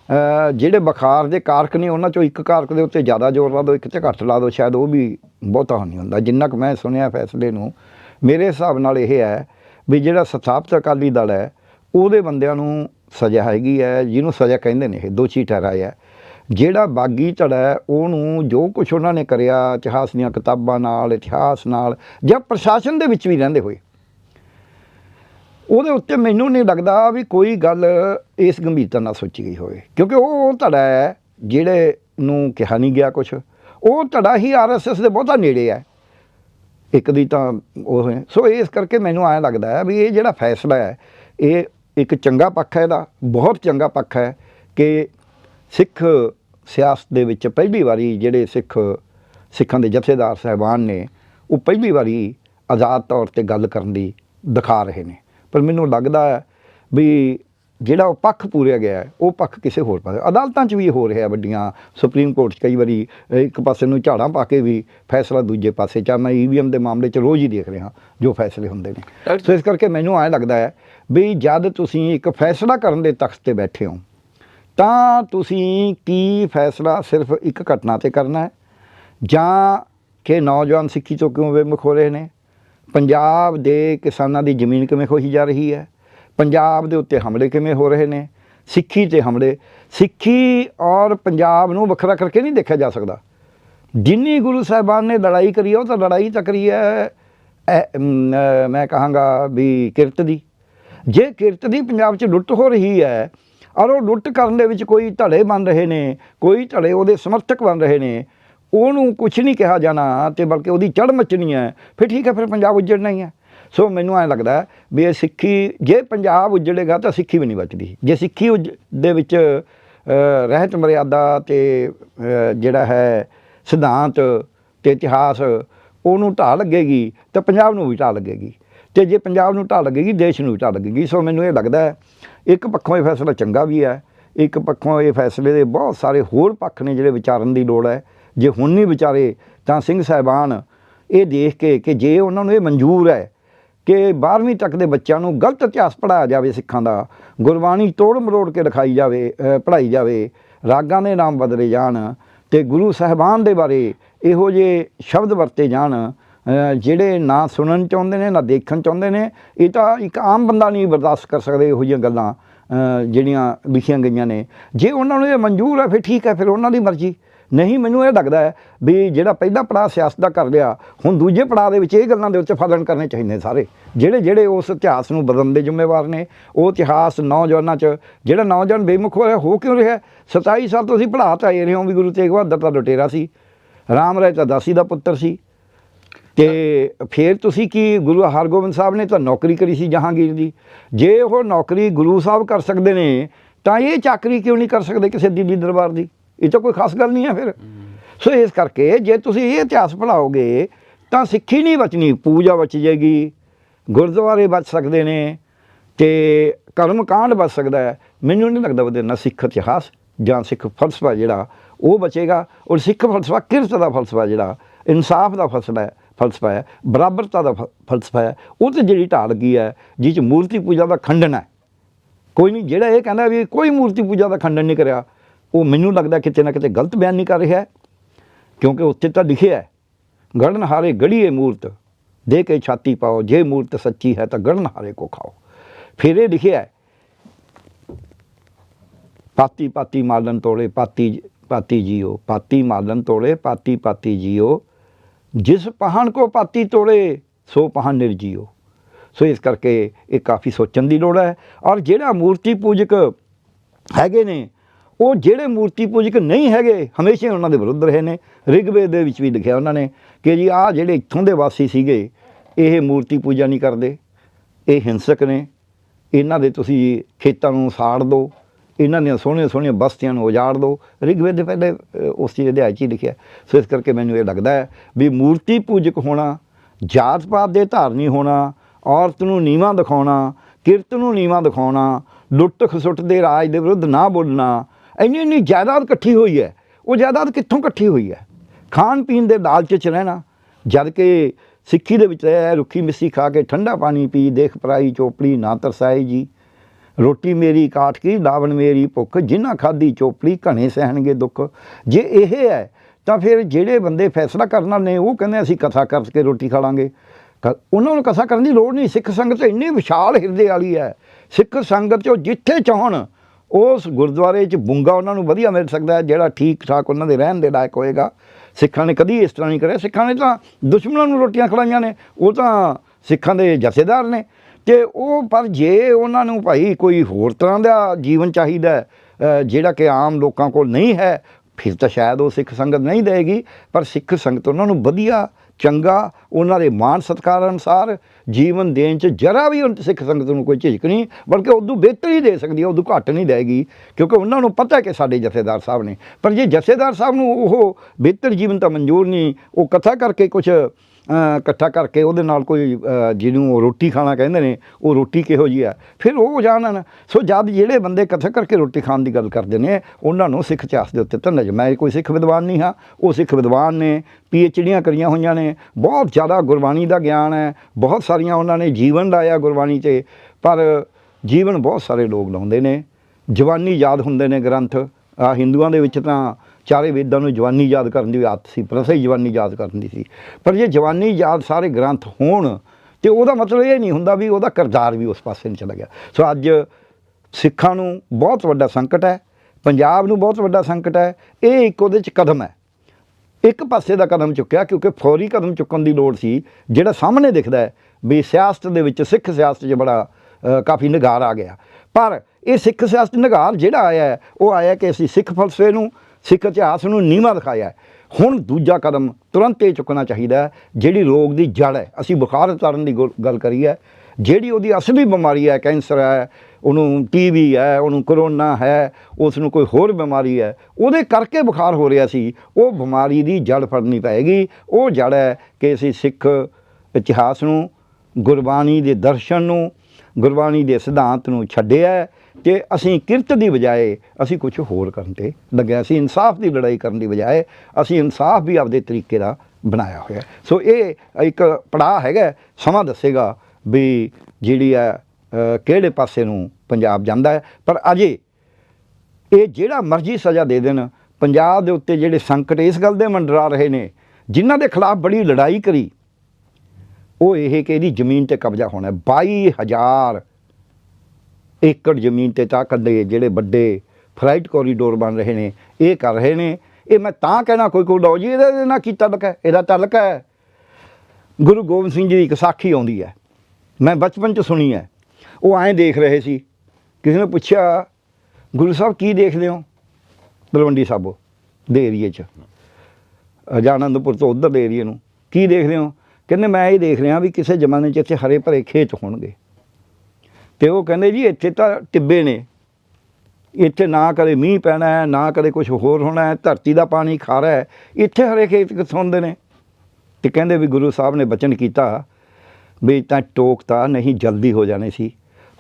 ਜਿਹੜੇ ਬੁਖਾਰ ਦੇ ਕਾਰਕ ਨੇ, ਉਹਨਾਂ ਚੋਂ ਇੱਕ ਕਾਰਕ ਦੇ ਉੱਤੇ ਜ਼ਿਆਦਾ ਜ਼ੋਰ ਲਾ ਦਿਓ, ਇੱਕ ਤੇ ਘੱਟ ਲਾ ਦਿਓ, ਸ਼ਾਇਦ ਉਹ ਵੀ ਬਹੁਤਾ ਨਹੀਂ ਹੁੰਦਾ ਜਿੰਨਾ ਕੁ ਮੈਂ ਸੁਣਿਆ ਫੈਸਲੇ ਨੂੰ, ਮੇਰੇ ਹਿਸਾਬ ਨਾਲ ਇਹ ਹੈ ਵੀ ਜਿਹੜਾ ਸਥਾਪਤ ਅਕਾਲੀ ਦਲ ਹੈ, ਉਹਦੇ ਬੰਦਿਆਂ ਨੂੰ ਸਜ਼ਾ ਹੈਗੀ ਹੈ, ਜਿਹਨੂੰ ਸਜ਼ਾ ਕਹਿੰਦੇ ਨੇ ਇਹ, ਦੋਸ਼ੀ ਠਹਿਰਾਇਆ ਹੈ। ਜਿਹੜਾ ਬਾਗੀ ਧੜਾ ਹੈ, ਉਹਨੂੰ ਜੋ ਕੁਝ ਉਹਨਾਂ ਨੇ ਕਰਿਆ, ਇਤਿਹਾਸ ਦੀਆਂ ਕਿਤਾਬਾਂ ਨਾਲ, ਇਤਿਹਾਸ ਨਾਲ, ਜਾਂ ਪ੍ਰਸ਼ਾਸਨ ਦੇ ਵਿੱਚ ਵੀ ਰਹਿੰਦੇ ਹੋਏ ਉਹਦੇ ਉੱਤੇ ਮੈਨੂੰ ਨਹੀਂ ਲੱਗਦਾ ਵੀ ਕੋਈ ਗੱਲ ਇਸ ਗੰਭੀਰਤਾ ਨਾਲ ਸੋਚੀ ਗਈ ਹੋਵੇ। ਕਿਉਂਕਿ ਉਹ ਧੜਾ ਹੈ, ਜਿਹੜੇ ਨੂੰ ਕਿਹਾ ਨਹੀਂ ਗਿਆ ਕੁਝ ਉਹ ਧੜਾ ਹੀ ਆਰਐਸਐਸ ਦੇ ਬਹੁਤਾ ਨੇੜੇ ਹੈ। ਇੱਕ ਦੀ ਤਾਂ ਉਹ ਹੈ। ਸੋ ਇਸ ਕਰਕੇ ਮੈਨੂੰ ਐਂ ਲੱਗਦਾ ਹੈ ਵੀ ਇਹ ਜਿਹੜਾ ਫੈਸਲਾ ਹੈ, ਇਹ ਇੱਕ ਚੰਗਾ ਪੱਖ ਹੈ ਇਹਦਾ, ਬਹੁਤ ਚੰਗਾ ਪੱਖ ਹੈ ਕਿ ਸਿੱਖ ਸਿਆਸਤ ਦੇ ਵਿੱਚ ਪਹਿਲੀ ਵਾਰੀ ਜਿਹੜੇ ਸਿੱਖ, ਸਿੱਖਾਂ ਦੇ ਜਥੇਦਾਰ ਸਾਹਿਬਾਨ ਨੇ, ਉਹ ਪਹਿਲੀ ਵਾਰੀ ਆਜ਼ਾਦ ਤੌਰ ਤੇ ਗੱਲ ਕਰਨ ਦੀ ਦਿਖਾ ਰਹੇ ਨੇ। ਪਰ ਮੈਨੂੰ ਲੱਗਦਾ ਹੈ ਵੀ ਜਿਹੜਾ ਉਹ ਪੱਖ ਪੂਰਿਆ ਗਿਆ ਹੈ, ਉਹ ਪੱਖ ਕਿਸੇ ਹੋਰ ਪਾਸੇ। ਅਦਾਲਤਾਂ 'ਚ ਵੀ ਹੋ ਰਿਹਾ ਵੱਡੀਆਂ ਸੁਪਰੀਮ ਕੋਰਟ 'ਚ ਕਈ ਵਾਰੀ ਇੱਕ ਪਾਸੇ ਨੂੰ ਝਾੜਾਂ ਪਾ ਕੇ ਵੀ ਫੈਸਲਾ ਦੂਜੇ ਪਾਸੇ ਚਾ ਮੈਂ ਈਵੀਐਮ ਦੇ ਮਾਮਲੇ 'ਚ ਰੋਜ਼ ਹੀ ਦੇਖ ਰਿਹਾ ਜੋ ਫੈਸਲੇ ਹੁੰਦੇ ਨੇ। ਸੋ ਇਸ ਕਰਕੇ ਮੈਨੂੰ ਐਂ ਲੱਗਦਾ ਹੈ ਵੀ ਜਦ ਤੁਸੀਂ ਇੱਕ ਫੈਸਲਾ ਕਰਨ ਦੇ ਤਖਤ ਤੇ ਬੈਠੇ ਹੋ ਤਾਂ ਤੁਸੀਂ ਕੀ ਫੈਸਲਾ ਸਿਰਫ ਇੱਕ ਘਟਨਾ ਤੇ ਕਰਨਾ ਹੈ? ਜਾਂ ਕਿ ਨੌਜਵਾਨ ਸਿੱਖੀ ਤੋਂ ਕਿਉਂ ਬੇਮੁਖ ਹੋ ਰਹੇ ਨੇ? ਪੰਜਾਬ ਦੇ ਕਿਸਾਨਾਂ ਦੀ ਜ਼ਮੀਨ ਕਿਵੇਂ ਖੋਹੀ ਜਾ ਰਹੀ ਹੈ? ਪੰਜਾਬ ਦੇ ਉੱਤੇ ਹਮਲੇ ਕਿਵੇਂ ਹੋ ਰਹੇ ਨੇ? ਸਿੱਖੀ ਤੇ ਹਮਲੇ। ਸਿੱਖੀ ਔਰ ਪੰਜਾਬ ਨੂੰ ਵੱਖਰਾ ਕਰਕੇ ਨਹੀਂ ਦੇਖਿਆ ਜਾ ਸਕਦਾ। ਜਿੰਨੀ ਗੁਰੂ ਸਾਹਿਬਾਨ ਨੇ ਲੜਾਈ ਕਰੀ ਹੈ, ਉਹ ਤਾਂ ਲੜਾਈ ਤਾਂ ਕਰੀ ਹੈ। ਇਹ, ਮੈਂ ਕਹਾਂਗਾ ਵੀ ਕਿਰਤ ਦੀ। ਜੇ ਕਿਰਤ ਦੀ ਪੰਜਾਬ 'ਚ ਲੁੱਟ ਹੋ ਰਹੀ ਹੈ ਔਰ ਉਹ ਲੁੱਟ ਕਰਨ ਦੇ ਵਿੱਚ ਕੋਈ ਧੜੇ ਬਣ ਰਹੇ ਨੇ ਕੋਈ ਧੜੇ ਉਹਦੇ ਸਮਰਥਕ ਬਣ ਰਹੇ ਨੇ ਉਹਨੂੰ ਕੁਝ ਨਹੀਂ ਕਿਹਾ ਜਾਣਾ ਤੇ ਬਲਕਿ ਉਹਦੀ ਚੜ ਮਚਣੀ ਹੈ, ਫਿਰ ਠੀਕ ਹੈ, ਫਿਰ ਪੰਜਾਬ ਉੱਜੜਨਾ ਹੀ ਹੈ। ਸੋ ਮੈਨੂੰ ਐਂ ਲੱਗਦਾ ਵੀ ਇਹ ਸਿੱਖੀ, ਜੇ ਪੰਜਾਬ ਉੱਜੜੇਗਾ ਤਾਂ ਸਿੱਖੀ ਵੀ ਨਹੀਂ ਬਚਦੀ। ਜੇ ਸਿੱਖੀ ਉੱਜ- ਦੇ ਵਿੱਚ ਰਹਿਤ ਮਰਿਆਦਾ ਤੇ ਜਿਹੜਾ ਹੈ ਸਿਧਾਂਤ ਤੇ ਇਤਿਹਾਸ ਉਹਨੂੰ ਢਾਹ ਲੱਗੇਗੀ ਤਾਂ ਪੰਜਾਬ ਨੂੰ ਵੀ ਢਾਹ ਲੱਗੇਗੀ। ਤੇ ਜੇ ਪੰਜਾਬ ਨੂੰ ਢਾਹ ਲੱਗੇਗੀ, ਦੇਸ਼ ਨੂੰ ਵੀ ਢਾਹ ਲੱਗੇਗੀ। ਸੋ ਮੈਨੂੰ ਇਹ ਲੱਗਦਾ ਹੈ, ਇੱਕ ਪੱਖੋਂ ਇਹ ਫੈਸਲਾ ਚੰਗਾ ਵੀ ਹੈ, ਇੱਕ ਪੱਖੋਂ ਇਹ ਫੈਸਲੇ ਦੇ ਬਹੁਤ ਸਾਰੇ ਹੋਰ ਪੱਖ ਨੇ ਜਿਹੜੇ ਵਿਚਾਰਨ ਦੀ ਲੋੜ ਹੈ। ਜੇ ਹੁਣ ਨਹੀਂ ਵਿਚਾਰੇ ਤਾਂ ਸਿੰਘ ਸਾਹਿਬਾਨ ਇਹ ਦੇਖ ਕੇ ਕਿ ਜੇ ਉਹਨਾਂ ਨੂੰ ਇਹ ਮਨਜ਼ੂਰ ਹੈ ਕਿ 12ਵੀਂ ਤੱਕ ਦੇ ਬੱਚਿਆਂ ਨੂੰ ਗਲਤ ਇਤਿਹਾਸ ਪੜਾਇਆ ਜਾਵੇ ਸਿੱਖਾਂ ਦਾ ਗੁਰਬਾਣੀ ਤੋੜ ਮਰੋੜ ਕੇ ਰਖਾਈ ਜਾਵੇ ਅ, ਪੜ੍ਹਾਈ ਜਾਵੇ ਰਾਗਾਂ ਦੇ ਨਾਮ ਬਦਲੇ ਜਾਣ ਤੇ ਗੁਰੂ ਸਾਹਿਬਾਨ ਦੇ ਬਾਰੇ ਇਹੋ ਜਿਹੇ ਸ਼ਬਦ ਵਰਤੇ ਜਾਣ ਜਿਹੜੇ ਨਾ ਸੁਣਨ ਚਾਹੁੰਦੇ ਨੇ ਨਾ ਦੇਖਣ ਚਾਹੁੰਦੇ ਨੇ ਇਹ ਤਾਂ ਇੱਕ ਆਮ ਬੰਦਾ ਨਹੀਂ ਬਰਦਾਸ਼ਤ ਕਰ ਸਕਦੇ ਇਹੋ ਜਿਹੀਆਂ ਗੱਲਾਂ ਜਿਹੜੀਆਂ ਲਿਖੀਆਂ ਗਈਆਂ ਨੇ। ਜੇ ਉਹਨਾਂ ਨੂੰ ਇਹ ਮਨਜ਼ੂਰ ਹੈ ਫਿਰ ਠੀਕ ਹੈ ਫਿਰ ਉਹਨਾਂ ਦੀ ਮਰਜ਼ੀ। ਨਹੀਂ, ਮੈਨੂੰ ਇਹ ਲੱਗਦਾ ਹੈ ਵੀ ਜਿਹੜਾ ਪਹਿਲਾ ਪੜਾਅ ਸਿਆਸਤ ਦਾ ਕਰ ਲਿਆ ਹੁਣ ਦੂਜੇ ਪੜਾਅ ਦੇ ਵਿੱਚ ਇਹ ਗੱਲਾਂ ਦੇ ਉੱਤੇ ਫਲਣ ਕਰਨੇ ਚਾਹੀਦੇ ਸਾਰੇ। ਜਿਹੜੇ ਜਿਹੜੇ ਉਸ ਇਤਿਹਾਸ ਨੂੰ ਬਦਲਣ ਦੇ ਜ਼ਿੰਮੇਵਾਰ ਨੇ, ਉਹ ਇਤਿਹਾਸ ਨੌਜਵਾਨਾਂ 'ਚ, ਜਿਹੜਾ ਨੌਜਵਾਨ ਬੇਮੁਖ ਹੋਇਆ ਹੋ ਕਿਉਂ ਰਿਹਾ? 27 ਸਾਲ ਤੁਸੀਂ ਪੜ੍ਹਾ ਤਾਂ ਆਏ ਰਹੇ ਹੋ ਵੀ ਗੁਰੂ ਤੇਗ ਬਹਾਦਰ ਦਾ ਲੁਟੇਰਾ ਸੀ, ਰਾਮ ਰਾਏ ਤਾਂ ਦਾਸੀ ਦਾ ਪੁੱਤਰ ਸੀ। ਤੇ ਫਿਰ ਤੁਸੀਂ ਕੀ ਗੁਰੂ ਹਰਗੋਬਿੰਦ ਸਾਹਿਬ ਨੇ ਤਾਂ ਨੌਕਰੀ ਕਰੀ ਸੀ ਜਹਾਂਗੀਰ ਦੀ? ਜੇ ਉਹ ਨੌਕਰੀ ਗੁਰੂ ਸਾਹਿਬ ਕਰ ਸਕਦੇ ਨੇ, ਤਾਂ ਇਹ ਚਾਕਰੀ ਕਿਉਂ ਨਹੀਂ ਕਰ ਸਕਦੇ ਕਿਸੇ ਦਿੱਲੀ ਦਰਬਾਰ ਦੀ? ਇਹ ਤਾਂ ਕੋਈ ਖਾਸ ਗੱਲ ਨਹੀਂ ਹੈ ਫਿਰ। ਸੋ ਇਸ ਕਰਕੇ ਜੇ ਤੁਸੀਂ ਇਹ ਇਤਿਹਾਸ ਪੜਾਓਗੇ ਤਾਂ ਸਿੱਖੀ ਨਹੀਂ ਬਚਣੀ, ਪੂਜਾ ਬਚ ਜਾਏਗੀ। ਗੁਰਦੁਆਰੇ ਬਚ ਸਕਦੇ ਨੇ ਤੇ ਕਰਮ ਕਾਂਡ ਬਚ ਸਕਦਾ ਹੈ। ਮੈਨੂੰ ਨਹੀਂ ਲੱਗਦਾ ਉਹਦੇ ਨਾਲ ਸਿੱਖ ਇਤਿਹਾਸ ਜਾਂ ਸਿੱਖ ਫਲਸਫਾ ਜਿਹੜਾ, ਉਹ ਬਚੇਗਾ। ਔਰ ਸਿੱਖ ਫਲਸਫਾ ਕਿਰਤ ਦਾ ਫਲਸਫਾ ਜਿਹੜਾ, ਇਨਸਾਫ ਦਾ ਫਲਸਫਾ ਹੈ ਫਲਸਫਾ ਹੈ, ਬਰਾਬਰਤਾ ਦਾ ਫਲਸਫਾ ਹੈ, ਉਹ ਤੇ ਜਿਹੜੀ ਢਾਲ ਲੱਗੀ ਹੈ, ਜਿਹ ਚ ਮੂਰਤੀ ਪੂਜਾ ਦਾ ਖੰਡਨ ਹੈ। ਕੋਈ ਨਹੀਂ, ਜਿਹੜਾ ਇਹ ਕਹਿੰਦਾ ਵੀ ਕੋਈ ਮੂਰਤੀ ਪੂਜਾ ਦਾ ਖੰਡਨ ਨਹੀਂ ਕਰਿਆ ਉਹ ਮੈਨੂੰ ਲੱਗਦਾ ਕਿਤੇ ਨਾ ਕਿਤੇ ਗਲਤ ਬਿਆਨ ਨਹੀਂ ਕਰ ਰਿਹਾ ਕਿਉਂਕਿ ਉੱਥੇ ਤਾਂ ਲਿਖਿਆ ਹੈ ਗੜਨ ਹਾਰੇ ਗੜੀਏ ਮੂਰਤ, ਦੇ ਕੇ ਛਾਤੀ ਪਾਓ, ਜੇ ਮੂਰਤ ਸੱਚੀ ਹੈ ਤਾਂ ਗੜਨ ਹਾਰੇ ਕੋ ਖਾਓ। ਫਿਰ ਇਹ ਲਿਖਿਆ ਹੈ, ਪਾਤੀ ਪਾਤੀ ਮਾਲਨ ਤੋੜੇ ਪਾਤੀ ਪਾਤੀ ਜੀਓ, ਪਾਤੀ ਮਾਲਨ ਤੋੜੇ ਪਾਤੀ ਪਾਤੀ ਜੀਓ, ਜਿਸ ਪਹਾਣ ਕੋ ਪਾਤੀ ਤੋੜੇ ਸੋ ਪਹਾਣ ਨਿਰਜੀਓ। ਸੋ ਇਸ ਕਰਕੇ ਇਹ ਕਾਫੀ ਸੋਚਣ ਦੀ ਲੋੜ ਹੈ, ਔਰ ਜਿਹੜਾ ਮੂਰਤੀ ਪੂਜਕ ਹੈਗੇ ਨੇ ਉਹ ਜਿਹੜੇ ਮੂਰਤੀ ਪੂਜਕ ਨਹੀਂ ਹੈਗੇ, ਹਮੇਸ਼ਾ ਉਹਨਾਂ ਦੇ ਵਿਰੁੱਧ ਰਹੇ ਨੇ। ਰਿਗਵੇਦ ਦੇ ਵਿੱਚ ਵੀ ਲਿਖਿਆ ਉਹਨਾਂ ਨੇ ਕਿ ਜੀ, ਆਹ ਜਿਹੜੇ ਇੱਥੋਂ ਦੇ ਵਾਸੀ ਸੀਗੇ, ਇਹ ਮੂਰਤੀ ਪੂਜਾ ਨਹੀਂ ਕਰਦੇ। ਇਹ ਹਿੰਸਕ ਨੇ। ਇਹਨਾਂ ਦੇ ਤੁਸੀਂ ਖੇਤਾਂ ਨੂੰ ਸਾੜ ਦਿਓ ਇਹਨਾਂ ਦੀਆਂ ਸੋਹਣੀਆਂ ਸੋਹਣੀਆਂ ਬਸਤੀਆਂ ਨੂੰ ਉਜਾੜ ਦਿਓ ਰਿਗਵੇਦ ਦੇ ਪਹਿਲੇ ਉਸ ਚੀਜ਼ ਅਧਿਆਇ 'ਚ ਹੀ ਲਿਖਿਆ। ਸੋ ਇਸ ਕਰਕੇ ਮੈਨੂੰ ਇਹ ਲੱਗਦਾ ਹੈ ਵੀ ਮੂਰਤੀ ਪੂਜਕ ਹੋਣਾ, ਜਾਤ ਪਾਤ ਦੇ ਧਾਰਨੀ ਹੋਣਾ, ਔਰਤ ਨੂੰ ਨੀਵਾਂ ਦਿਖਾਉਣਾ, ਕਿਰਤ ਨੂੰ ਨੀਵਾਂ ਦਿਖਾਉਣਾ ਲੁੱਟ ਖਸੁੱਟ ਦੇ ਰਾਜ ਦੇ ਵਿਰੁੱਧ ਨਾ ਬੋਲਣਾ ਇੰਨੀ ਇੰਨੀ ਜਾਇਦਾਦ ਇਕੱਠੀ ਹੋਈ ਹੈ। ਉਹ ਜਾਇਦਾਦ ਕਿੱਥੋਂ ਇਕੱਠੀ ਹੋਈ ਹੈ? ਖਾਣ ਪੀਣ ਦੇ ਲਾਲਚ 'ਚ ਰਹਿਣਾ, ਜਦ ਕਿ ਸਿੱਖੀ ਦੇ ਵਿੱਚ ਹੈ ਰੁੱਖੀ ਮਿੱਸੀ ਖਾ ਕੇ ਠੰਡਾ ਪਾਣੀ ਪੀ, ਦੇਖ ਪਰਾਈ ਚੋਪੜੀ, ਨਾ ਤਰਸਾਏ ਜੀ। ਰੋਟੀ ਮੇਰੀ ਕਾਠ ਕੀ, ਲਾਵਣ ਮੇਰੀ ਭੁੱਖ ਜਿਨ੍ਹਾਂ ਖਾਦੀ ਚੋਪੜੀ ਘਣੇ ਸਹਿਣਗੇ ਦੁੱਖ। ਜੇ ਇਹ ਹੈ, ਤਾਂ ਫਿਰ ਜਿਹੜੇ ਬੰਦੇ ਫੈਸਲਾ ਕਰਨ ਵਾਲੇ ਨੇ, ਉਹ ਕਹਿੰਦੇ ਅਸੀਂ ਕਥਾ ਕਰਕੇ ਰੋਟੀ ਖਾ ਲਾਂਗੇ। ਕ- ਉਹਨਾਂ ਨੂੰ ਕਥਾ ਕਰਨ ਦੀ ਲੋੜ ਨਹੀਂ। ਸਿੱਖ ਸੰਗਤ ਇੰਨੀ ਵਿਸ਼ਾਲ ਹਿਰਦੇ ਵਾਲੀ ਹੈ। ਸਿੱਖ ਸੰਗਤ ਚੋਂ ਜਿੱਥੇ ਚਾਹਣ ਉਸ ਗੁਰਦੁਆਰੇ 'ਚ ਬੁੰਗਾ ਉਹਨਾਂ ਨੂੰ ਵਧੀਆ ਮਿਲ ਸਕਦਾ ਹੈ, ਜਿਹੜਾ ਠੀਕ ਠਾਕ ਉਹਨਾਂ ਦੇ ਰਹਿਣ ਦੇ ਲਾਇਕ ਹੋਏਗਾ। ਸਿੱਖਾਂ ਨੇ ਕਦੀ ਇਸ ਤਰ੍ਹਾਂ ਨਹੀਂ ਕਰਿਆ। ਸਿੱਖਾਂ ਨੇ ਤਾਂ ਦੁਸ਼ਮਣਾਂ ਨੂੰ ਰੋਟੀਆਂ ਖਲਾਈਆਂ ਨੇ, ਉਹ ਤਾਂ ਸਿੱਖਾਂ ਦੇ ਜਥੇਦਾਰ ਨੇ। ਤੇ ਉਹ, ਪਰ ਜੇ ਉਹਨਾਂ ਨੂੰ ਭਾਈ ਕੋਈ ਹੋਰ ਤਰ੍ਹਾਂ ਦਾ ਜੀਵਨ ਚਾਹੀਦਾ ਜਿਹੜਾ ਕਿ ਆਮ ਲੋਕਾਂ ਕੋਲ ਨਹੀਂ ਹੈ, ਫਿਰ ਤਾਂ ਸ਼ਾਇਦ ਉਹ ਸਿੱਖ ਸੰਗਤ ਨਹੀਂ ਦੇਗੀ ਪਰ ਸਿੱਖ ਸੰਗਤ ਉਹਨਾਂ ਨੂੰ ਵਧੀਆ ਚੰਗਾ, ਉਹਨਾਂ ਦੇ ਮਾਨ ਸਤਿਕਾਰ ਅਨੁਸਾਰ ਜੀਵਨ ਦੇਣ ਚ ਜਰਾ ਵੀ ਉਹ ਸਿੱਖ ਸੰਗਤ ਨੂੰ ਕੋਈ ਝਿਜਕ ਨਹੀਂ, ਬਲਕਿ ਉਦੋਂ ਬਿਹਤਰ ਹੀ ਦੇ ਸਕਦੀ ਹੈ ਉਦੋਂ ਘੱਟ ਨਹੀਂ ਦੇਗੀ, ਕਿਉਂਕਿ ਉਹਨਾਂ ਨੂੰ ਪਤਾ ਕਿ ਸਾਡੇ ਜਥੇਦਾਰ ਸਾਹਿਬ ਨੇ। ਪਰ ਜੇ ਜਥੇਦਾਰ ਸਾਹਿਬ ਨੂੰ ਉਹ ਬਿਹਤਰ ਜੀਵਨ ਤਾਂ ਮਨਜ਼ੂਰ ਨਹੀਂ, ਉਹ ਕਥਾ ਕਰਕੇ ਕੁਝ ਇਕੱਠਾ ਕਰਕੇ ਉਹਦੇ ਨਾਲ ਕੋਈ ਜਿਹਨੂੰ ਉਹ ਰੋਟੀ ਖਾਣਾ ਕਹਿੰਦੇ ਨੇ, ਉਹ ਰੋਟੀ ਕਿਹੋ ਜੀ ਆ? ਫਿਰ ਉਹ ਜਾਣਨ। ਸੋ ਜਦ ਜਿਹੜੇ ਬੰਦੇ ਕਥਾ ਕਰਕੇ ਰੋਟੀ ਖਾਣ ਦੀ ਗੱਲ ਕਰਦੇ ਨੇ, ਉਹਨਾਂ ਨੂੰ ਸਿੱਖ ਇਤਿਹਾਸ ਦੇ ਉੱਤੇ ਧੰਨਜ ਮੈਂ ਕੋਈ ਸਿੱਖ ਵਿਦਵਾਨ ਨਹੀਂ ਹਾਂ। ਉਹ ਸਿੱਖ ਵਿਦਵਾਨ ਨੇ ਪੀ ਐੱਚ ਡੀਆਂ ਕਰੀਆਂ ਹੋਈਆਂ ਨੇ। ਬਹੁਤ ਜ਼ਿਆਦਾ ਗੁਰਬਾਣੀ ਦਾ ਗਿਆਨ ਹੈ। ਬਹੁਤ ਸਾਰੀਆਂ ਉਹਨਾਂ ਨੇ ਜੀਵਨ ਲਾਇਆ ਗੁਰਬਾਣੀ ਤੇ ਪਰ ਜੀਵਨ ਬਹੁਤ ਸਾਰੇ ਲੋਕ ਲਾਉਂਦੇ ਨੇ। ਜਵਾਨੀ ਯਾਦ ਹੁੰਦੇ ਨੇ ਗ੍ਰੰਥ। ਆ ਹਿੰਦੂਆਂ ਦੇ ਵਿੱਚ ਤਾਂ ਚਾਰੇ ਵੇਦਾਂ ਨੂੰ ਜਵਾਨੀ ਯਾਦ ਕਰਨ ਦੀ ਆਦਤ ਸੀ, ਪ੍ਰਸੇ ਜਵਾਨੀ ਯਾਦ ਕਰਨ ਦੀ ਸੀ। ਪਰ ਜੇ ਜਵਾਨੀ ਯਾਦ ਸਾਰੇ ਗ੍ਰੰਥ ਹੋਣ, ਤੇ ਉਹਦਾ ਮਤਲਬ ਇਹ ਨਹੀਂ ਹੁੰਦਾ ਵੀ ਉਹਦਾ ਕਿਰਦਾਰ ਵੀ ਉਸ ਪਾਸੇ ਨੂੰ ਚਲਾ ਗਿਆ। ਸੋ ਅੱਜ ਸਿੱਖਾਂ ਨੂੰ ਬਹੁਤ ਵੱਡਾ ਸੰਕਟ ਹੈ, ਪੰਜਾਬ ਨੂੰ ਬਹੁਤ ਵੱਡਾ ਸੰਕਟ ਹੈ, ਇਹ ਇੱਕ ਉਹਦੇ ਚ ਕਦਮ ਹੈ। ਇੱਕ ਪਾਸੇ ਦਾ ਕਦਮ ਚੁੱਕਿਆ, ਕਿਉਂਕਿ ਫੌਰੀ ਕਦਮ ਚੁੱਕਣ ਦੀ ਲੋੜ ਸੀ, ਜਿਹੜਾ ਸਾਹਮਣੇ ਦਿਖਦਾ ਹੈ ਵੀ ਸਿਆਸਤ ਦੇ ਵਿੱਚ, ਸਿੱਖ ਸਿਆਸਤ 'ਚ ਬੜਾ ਕਾਫੀ ਨਿਗਾਰ ਆ ਗਿਆ। ਪਰ ਇਹ ਸਿੱਖ ਸਿਆਸਤ ਨਿਗਾਰ ਜਿਹੜਾ ਆਇਆ ਉਹ ਆਇਆ ਕਿ ਅਸੀਂ ਸਿੱਖ ਫਲਸਫੇ ਨੂੰ ਸਿੱਖ ਇਤਿਹਾਸ ਨੂੰ ਨੀਵਾਂ ਦਿਖਾਇਆ ਹੁਣ ਦੂਜਾ ਕਦਮ ਤੁਰੰਤ ਇਹ ਚੁੱਕਣਾ ਚਾਹੀਦਾ ਜਿਹੜੀ ਰੋਗ ਦੀ ਜੜ ਹੈ। ਅਸੀਂ ਬੁਖਾਰ ਉਤਾਰਨ ਦੀ ਗੋ- ਗੱਲ ਕਰੀ ਹੈ। ਜਿਹੜੀ ਉਹਦੀ ਅਸਲੀ ਬਿਮਾਰੀ ਹੈ, ਕੈਂਸਰ ਹੈ, ਉਹਨੂੰ ਟੀਵੀ ਹੈ, ਉਹਨੂੰ ਕਰੋਨਾ ਹੈ ਉਸ ਨੂੰ ਕੋਈ ਹੋਰ ਬਿਮਾਰੀ ਹੈ, ਉਹਦੇ ਕਰਕੇ ਬੁਖਾਰ ਹੋ ਰਿਹਾ ਸੀ। ਉਹ ਬਿਮਾਰੀ ਦੀ ਜੜ ਫੜਨੀ ਪਏਗੀ। ਉਹ ਜੜ ਹੈ ਕਿ ਅਸੀਂ ਸਿੱਖ ਇਤਿਹਾਸ ਨੂੰ ਗੁਰਬਾਣੀ ਦੇ ਦਰਸ਼ਨ ਨੂੰ, ਗੁਰਬਾਣੀ ਦੇ ਸਿਧਾਂਤ ਨੂੰ ਛੱਡਿਆ ਕਿ ਅਸੀਂ ਕਿਰਤ ਦੀ ਬਜਾਏ ਅਸੀਂ ਕੁਝ ਹੋਰ ਕਰਨ ਤੇ ਲੱਗਿਆ ਅਸੀਂ ਇਨਸਾਫ ਦੀ ਲੜਾਈ ਕਰਨ ਦੀ ਬਜਾਏ ਅਸੀਂ ਇਨਸਾਫ ਵੀ ਆਪਦੇ ਤਰੀਕੇ ਦਾ ਬਣਾਇਆ ਹੋਇਆ ਸੋ ਇਹ ਇੱਕ ਪੜਾਅ ਹੈਗਾ ਸਮਾਂ ਦੱਸੇਗਾ ਵੀ ਜਿਹੜੀ ਹੈ ਕਿਹੜੇ ਪਾਸੇ ਨੂੰ ਪੰਜਾਬ ਜਾਂਦਾ ਹੈ। ਪਰ ਅਜੇ ਇਹ ਜਿਹੜਾ ਮਰਜ਼ੀ ਸਜ਼ਾ ਦੇ ਦੇਣ, ਪੰਜਾਬ ਦੇ ਉੱਤੇ ਜਿਹੜੇ ਸੰਕਟ ਇਸ ਗੱਲ ਦੇ ਮੰਡਰਾ ਰਹੇ ਨੇ, ਜਿਨ੍ਹਾਂ ਦੇ ਖਿਲਾਫ ਬੜੀ ਲੜਾਈ ਕਰੀ, ਉਹ ਇਹ ਕਿ ਇਹਦੀ ਜ਼ਮੀਨ ਤੇ ਕਬਜ਼ਾ ਹੋਣਾ ਹੈ। 22000 ਏਕੜ ਜ਼ਮੀਨ ਤੇ ਤਾਂ ਕੱਢੇ ਜਿਹੜੇ ਵੱਡੇ ਫਲਾਈਟ ਕੋਰੀਡੋਰ ਬਣ ਰਹੇ ਨੇ, ਇਹ ਕਰ ਰਹੇ ਨੇ। ਇਹ ਮੈਂ ਤਾਂ ਕਹਿਣਾ ਕੋਈ ਕੋਈ ਲਓ ਜੀ, ਇਹਦੇ ਨਾਲ ਕੀ ਤਲਕ ਹੈ, ਇਹਦਾ ਤਲਕ ਹੈ। ਗੁਰੂ ਗੋਬਿੰਦ ਸਿੰਘ ਜੀ ਦੀ ਇੱਕ ਸਾਖੀ ਆਉਂਦੀ ਹੈ। ਮੈਂ ਬਚਪਨ ਚ ਸੁਣੀ ਹੈ। ਉਹ ਐਂ ਦੇਖ ਰਹੇ ਸੀ। ਕਿਸੇ ਨੇ ਪੁੱਛਿਆ, ਗੁਰੂ ਸਾਹਿਬ, ਕੀ ਦੇਖਦੇ ਹੋ? ਤਲਵੰਡੀ ਸਾਬੋ ਦੇ ਏਰੀਏ ਚ। ਅਜਾਨੰਦਪੁਰ ਤੋਂ ਉਧਰ ਦੇ ਏਰੀਏ ਨੂੰ। ਕੀ ਦੇਖਦੇ ਹੋ? ਕਹਿੰਦੇ, ਮੈਂ ਇਹ ਦੇਖ ਰਿਹਾ ਵੀ ਕਿਸੇ ਜ਼ਮਾਨੇ 'ਚ ਇੱਥੇ ਹਰੇ ਭਰੇ ਖੇਤ ਹੋਣਗੇ। ਤੇ ਉਹ ਕਹਿੰਦੇ ਜੀ ਇੱਥੇ ਤਾਂ ਟਿੱਬੇ ਨੇ। ਇੱਥੇ ਨਾ ਕਦੇ ਮੀਂਹ ਪੈਣਾ ਹੈ, ਨਾ ਕਦੇ ਕੁਝ ਹੋਰ ਹੋਣਾ ਹੈ, ਧਰਤੀ ਦਾ ਪਾਣੀ ਖਾਰਾ ਹੈ। ਇੱਥੇ ਹਰੇ ਖੇਤ ਕਿੱਥੋਂ ਹੁੰਦੇ ਨੇ। ਤੇ ਕਹਿੰਦੇ ਵੀ ਗੁਰੂ ਸਾਹਿਬ ਨੇ ਬਚਨ ਕੀਤਾ ਵੀ ਤਾਂ ਟੋਕ ਤਾਂ ਨਹੀਂ ਜਲਦੀ ਹੋ ਜਾਣੇ ਸੀ।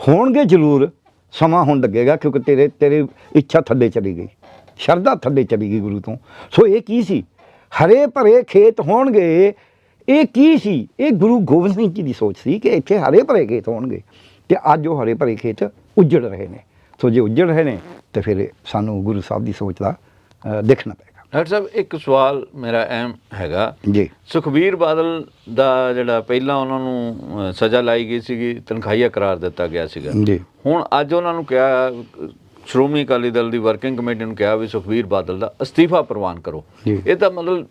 ਹੋਣਗੇ ਜ਼ਰੂਰ, ਸਮਾਂ ਹੁਣ ਲੱਗੇਗਾ ਕਿਉਂਕਿ ਤੇਰੇ ਤੇਰੇ ਇੱਛਾ ਥੱਲੇ ਚਲੀ ਗਈ। ਸ਼ਰਧਾ ਥੱਲੇ ਚਲੀ ਗਈ ਗੁਰੂ ਤੋਂ। ਸੋ ਇਹ ਕੀ ਸੀ? ਹਰੇ ਭਰੇ ਖੇਤ ਹੋਣਗੇ। ਇਹ ਕੀ ਸੀ? ਇਹ ਗੁਰੂ ਗੋਬਿੰਦ ਸਿੰਘ ਜੀ ਦੀ ਸੋਚ ਸੀ ਕਿ ਇੱਥੇ ਹਰੇ ਭਰੇ ਖੇਤ ਹੋਣਗੇ। ਤੇ ਅੱਜ ਉਹ ਹਰੇ ਭਰੇ ਖੇਤ ਉੱਜੜ ਰਹੇ ਨੇ। ਸੋ ਜੇ ਉੱਜੜ ਰਹੇ ਨੇ ਤੇ ਫਿਰ ਸਾਨੂੰ ਗੁਰੂ ਸਾਹਿਬ ਦੀ ਸੋਚ ਦਾ ਦੇਖਣਾ ਪਏਗਾ। ਡਾਕਟਰ ਸਾਹਿਬ ਇੱਕ ਸਵਾਲ ਮੇਰਾ ਅਹਿਮ ਹੈਗਾ। ਜੀ। ਸੁਖਬੀਰ ਬਾਦਲ ਦਾ ਜਿਹੜਾ ਪਹਿਲਾਂ ਉਹਨਾਂ ਨੂੰ ਸਜ਼ਾ ਲਾਈ ਗਈ ਸੀਗੀ ਤਨਖਾਹੀਆ ਕਰਾਰ ਦਿੱਤਾ ਗਿਆ ਸੀਗਾ। ਜੀ। ਹੁਣ ਅੱਜ ਉਹਨਾਂ ਨੂੰ ਕਿਹਾ ਸ਼੍ਰੋਮਣੀ ਅਕਾਲੀ ਦਲ ਦੀ ਵਰਕਿੰਗ ਕਮੇਟੀ ਨੂੰ ਕਿਹਾ ਵੀ ਸੁਖਬੀਰ ਬਾਦਲ ਦਾ ਅਸਤੀਫਾ ਪ੍ਰਵਾਨ ਕਰੋ। ਇਹ ਤਾਂ ਮਤਲਬ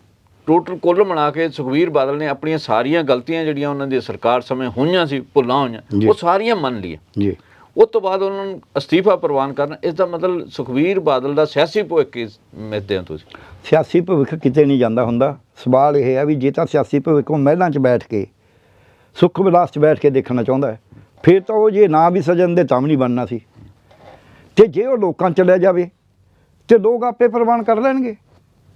ਟੋਟਲ ਕੁੱਲ ਮਿਲਾ ਕੇ ਸੁਖਬੀਰ ਬਾਦਲ ਨੇ ਆਪਣੀਆਂ ਸਾਰੀਆਂ ਗਲਤੀਆਂ ਜਿਹੜੀਆਂ ਉਹਨਾਂ ਦੀ ਸਰਕਾਰ ਸਮੇਂ ਹੋਈਆਂ ਸੀ ਭੁੱਲਾਂ ਹੋਈਆਂ। ਉਹ ਸਾਰੀਆਂ ਮੰਨ ਲਈਆਂ। ਜੀ। ਉਸ ਤੋਂ ਬਾਅਦ ਉਹਨਾਂ ਨੂੰ ਅਸਤੀਫਾ ਪ੍ਰਵਾਨ ਕਰਨਾ ਇਸ ਦਾ ਮਤਲਬ ਸੁਖਬੀਰ ਬਾਦਲ ਦਾ ਸਿਆਸੀ ਭਵਿੱਖ ਕੀ ਮਿਲਦੇ ਹੋ ਤੁਸੀਂ ਸਿਆਸੀ ਭਵਿੱਖ ਕਿਤੇ ਨਹੀਂ ਜਾਂਦਾ ਹੁੰਦਾ। ਸਵਾਲ ਇਹ ਹੈ ਵੀ ਜੇ ਤਾਂ ਸਿਆਸੀ ਭਵਿੱਖ ਉਹ ਮਹਿਲਾਂ 'ਚ ਬੈਠ ਕੇ ਸੁੱਖ ਵਿਲਾਸ 'ਚ ਬੈਠ ਕੇ ਦੇਖਣਾ ਚਾਹੁੰਦਾ ਹੈ ਫਿਰ ਤਾਂ ਉਹ ਜੇ ਨਾ ਵੀ ਸਜਣ ਦੇ ਤਾਂ ਵੀ ਨਹੀਂ ਬਣਨਾ ਸੀ ਤੇ ਜੇ ਉਹ ਲੋਕਾਂ 'ਚ ਚਲਿਆ ਜਾਵੇ ਤੇ ਲੋਕ ਆਪੇ ਪ੍ਰਵਾਨ ਕਰ ਲੈਣਗੇ।